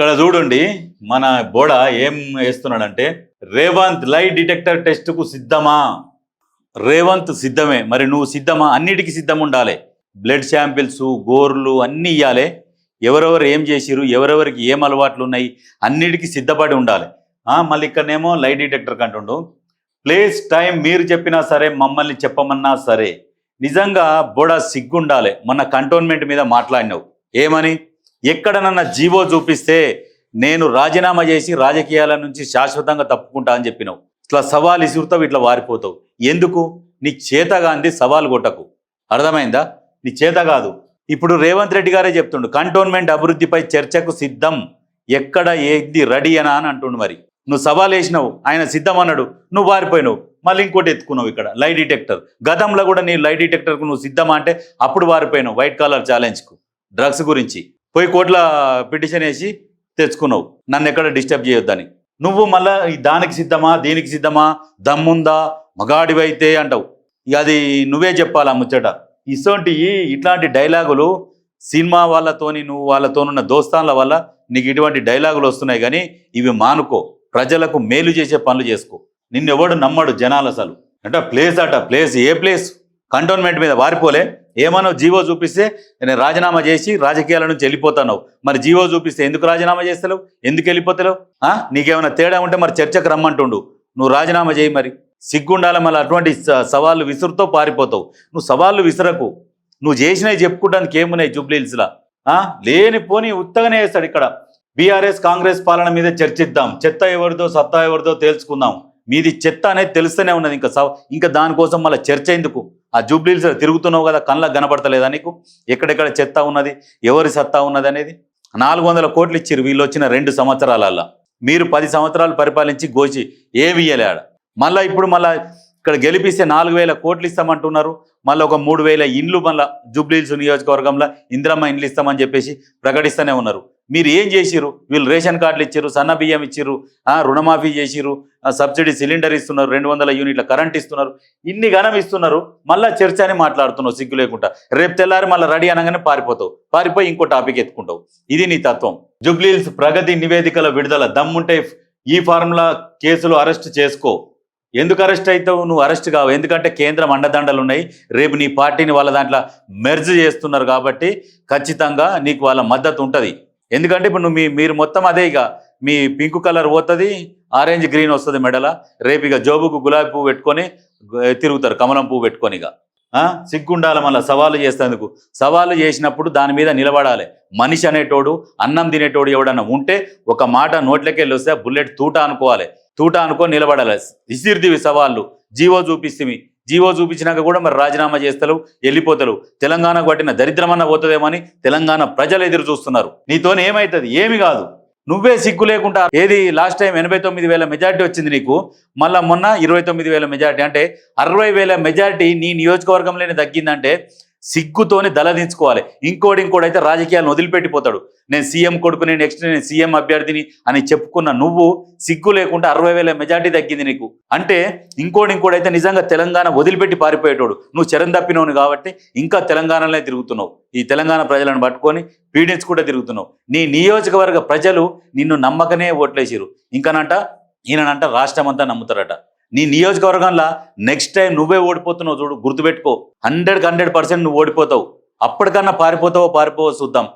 ఇక్కడ చూడండి మన బోడ ఏం వేస్తున్నాడంటే రేవంత్ లై డిటెక్టర్ టెస్ట్కు సిద్ధమా? రేవంత్ సిద్ధమే. మరి నువ్వు సిద్ధమా? అన్నిటికీ సిద్ధం ఉండాలి. బ్లడ్ శాంపిల్స్ గోర్లు అన్నీ ఇవ్వాలి ఎవరెవరు ఏం చేసిరు ఎవరెవరికి ఏం అలవాట్లు ఉన్నాయి? అన్నిటికీ సిద్ధపడి ఉండాలి. ఆ, మళ్ళీ ఇక్కడనేమో లై డిటెక్టర్ కంటుండు. ప్లేస్ టైం మీరు చెప్పినా సరే మమ్మల్ని చెప్పమన్నా సరే. నిజంగా బోడ సిగ్గుండాలి. మొన్న కంటోన్మెంట్ మీద మాట్లాడినావు. ఏమని? ఎక్కడనన్నా జీవో చూపిస్తే నేను రాజీనామా చేసి రాజకీయాల నుంచి శాశ్వతంగా తప్పుకుంటా అని చెప్పినావు. ఇట్లా సవాల్ ఇసురుతావు ఇట్లా వారిపోతావు. ఎందుకు? నీ చేతగాంది సవాల్ కొట్టకు. అర్థమైందా? నీ చేత కాదు. ఇప్పుడు రేవంత్ రెడ్డి గారే చెప్తుండు కంటోన్మెంట్ అభివృద్ధిపై చర్చకు సిద్ధం. ఎక్కడ ఏది రెడీ అనా అని అంటుండు మరి. నువ్వు సవాల్ వేసినావు ఆయన సిద్ధం అన్నాడు నువ్వు వారిపోయినావు. మళ్ళీ ఇంకోటి ఎత్తుకున్నావు ఇక్కడ లై డిటెక్టర్ గతంలో కూడా నీ లై డిటెక్టర్కు నువ్వు సిద్ధమా అంటే అప్పుడు వారిపోయినావు వైట్ కాలర్ ఛాలెంజ్కు డ్రగ్స్ గురించి. పోయి కోట్ల పిటిషన్ వేసి తెచ్చుకున్నావు. నన్ను ఎక్కడ డిస్టర్బ్ చేయొద్దని. నువ్వు మళ్ళా దానికి సిద్ధమా దీనికి సిద్ధమా దమ్ముందా మగాడివైతే అంటావు. ఇక అది నువ్వే చెప్పాలా ముచ్చట. ఇసోంటి ఇట్లాంటి డైలాగులు సినిమా వాళ్ళతోని నువ్వు వాళ్ళతోనున్న దోస్తాన్ల వల్ల నీకు ఇటువంటి డైలాగులు వస్తున్నాయి కానీ ఇవి మానుకో. ప్రజలకు మేలు చేసే పనులు చేసుకో. నిన్నెవడు నమ్మడు జనాలు అసలు అంటే ప్లేస్ అట ప్లేస్ ఏ ప్లేస్? కంటోన్మెంట్ మీద వారిపోలే. ఏమన్నా జీవో చూపిస్తే నేను రాజీనామా చేసి రాజకీయాల నుంచి వెళ్ళిపోతాను మరి జీవో చూపిస్తే ఎందుకు రాజీనామా చేస్తలేవు? ఎందుకు వెళ్ళిపోతలేవు? ఆ? నీకేమైనా తేడా ఉంటే మరి చర్చకు రమ్మంటుండు. నువ్వు రాజీనామా చేయి మరి. సిగ్గుండాలి మళ్ళీ అటువంటి సవాళ్ళు విసురుతో పారిపోతావు. నువ్వు సవాళ్ళు విసురకు. నువ్వు చేసినవి చెప్పుకోవడానికి ఏమున్నాయి జూబ్లీహిల్స్లా ఆ? లేని పోని ఉత్తగానే వేస్తాడు ఇక్కడ. బీఆర్ఎస్ కాంగ్రెస్ పాలన మీద చర్చిద్దాం. చెత్త ఎవరిదో సత్తా ఎవరిదో తేల్చుకుందాం. మీది చెత్త అనేది తెలుస్తూనే ఉన్నది ఇంకా సవ ఇంకా దానికోసం మళ్ళీ చర్చ ఎందుకు? ఆ జూబ్లీస్ తిరుగుతున్నావు కదా కళ్ళకు కనపడతలేదా నీకు? ఎక్కడెక్కడ చెత్త ఉన్నది? ఎవరి సత్తా ఉన్నది అనేది? నాలుగు వందల కోట్లు ఇచ్చిరు వీళ్ళు వచ్చిన రెండు సంవత్సరాలల్లో. మీరు పది సంవత్సరాలు పరిపాలించి గోచి ఏమి ఇయ్యలేడు మళ్ళీ ఇప్పుడు మళ్ళీ ఇక్కడ గెలిపిస్తే నాలుగు వేల కోట్లు ఇస్తామంటున్నారు. మళ్ళీ ఒక మూడు వేల ఇండ్లు మళ్ళీ జూబ్లీహిల్స్ నియోజకవర్గంలో ఇందిరమ్మ ఇండ్లు ఇస్తామని చెప్పేసి ప్రకటిస్తూనే ఉన్నారు. మీరు ఏం చేసిరు వీళ్ళు రేషన్ కార్డులు ఇచ్చారు సన్న బియ్యం ఇచ్చిర్రు ఆ, రుణమాఫీ చేసిరు ఆ, సబ్సిడీ సిలిండర్ ఇస్తున్నారు రెండు వందల యూనిట్ల కరెంట్ ఇస్తున్నారు ఇన్ని గణం ఇస్తున్నారు మళ్ళీ చర్చ అని మాట్లాడుతున్నావు సిగ్గు లేకుండా. రేపు తెల్లారి మళ్ళీ రెడీ అనగానే పారిపోతావు. పారిపోయి ఇంకో టాపిక్ ఎత్తుకుంటావు. ఇది నీ తత్వం. జూబ్లీహిల్స్ ప్రగతి నివేదికల విడుదల దమ్ముంటే ఈ ఫార్ములా కేసులు అరెస్ట్ చేసుకో. ఎందుకు అరెస్ట్ అవుతావు? నువ్వు అరెస్ట్ కావు. ఎందుకంటే కేంద్రం అండదండలు ఉన్నాయి. రేపు నీ పార్టీని వాళ్ళ దాంట్లో మెర్జ్ చేస్తున్నారు కాబట్టి ఖచ్చితంగా నీకు వాళ్ళ మద్దతు ఉంటుంది. ఎందుకంటే ఇప్పుడు నువ్వు మీ మీరు మొత్తం అదే ఇక. మీ పింక్ కలర్ పోతుంది ఆరెంజ్ గ్రీన్ వస్తుంది మెడల. రేపు ఇక జోబుకు గులాబీ పువ్వు పెట్టుకొని తిరుగుతారు. కమలం పువ్వు పెట్టుకొని ఇక. ఆ? సిగ్గుండాలి మళ్ళీ సవాలు చేసేందుకు. సవాలు చేసినప్పుడు దాని మీద నిలబడాలి. మనిషి అనేటోడు అన్నం తినేటోడు ఎవడన్నా ఉంటే ఒక మాట నోట్లకెళ్ళి వస్తే బుల్లెట్ తూట అనుకోవాలి. తూట అనుకొని నిలబడాలి. ఇసిరిదివి సవాళ్ళు జీవో చూపిస్తేవి జీవో చూపించినాక కూడా మరి రాజీనామా చేస్తారు వెళ్ళిపోతారు తెలంగాణకు పట్టిన దరిద్రమన్న పోతుందేమని తెలంగాణ ప్రజలు ఎదురు చూస్తున్నారు. నీతోనే ఏమవుతుంది ఏమి కాదు. నువ్వే సిగ్గు లేకుండా ఏది లాస్ట్ టైం ఎనభై తొమ్మిది వేల మెజార్టీ వచ్చింది నీకు మళ్ళా మొన్న ఇరవై తొమ్మిది వేల మెజార్టీ. అంటే అరవై వేల మెజార్టీ నీ నియోజకవర్గంలోనే తగ్గిందంటే సిగ్గుతోని దళదించుకోవాలి ఇంకోటి ఇంకోటి అయితే రాజకీయాలను వదిలిపెట్టిపోతాడు. నేను సీఎం కొడుకుని నెక్స్ట్ నేను సీఎం అభ్యర్థిని అని చెప్పుకున్న నువ్వు సిగ్గు లేకుండా అరవై వేల మెజార్టీ తగ్గింది నీకు. అంటే ఇంకోటి ఇంకోటి అయితే నిజంగా తెలంగాణ వదిలిపెట్టి పారిపోయేటోడు. నువ్వు చరణ్ తప్పినవును కాబట్టి ఇంకా తెలంగాణలోనే తిరుగుతున్నావు. ఈ తెలంగాణ ప్రజలను పట్టుకొని పీడించుకుంటూ తిరుగుతున్నావు. నీ నియోజకవర్గ ప్రజలు నిన్ను నమ్మకనే ఓట్లేసిరు ఇంకనంట ఈయనంట రాష్ట్రం అంతా నమ్ముతారట. నీ నియోజకవర్గంలో నెక్స్ట్ టైం నువ్వే ఓడిపోతున్నావు చూడు గుర్తుపెట్టుకో. హండ్రెడ్కి హండ్రెడ్ పర్సెంట్ నువ్వు ఓడిపోతావు. అప్పటికన్నా పారిపోతావో పారిపోవో చూద్దాం.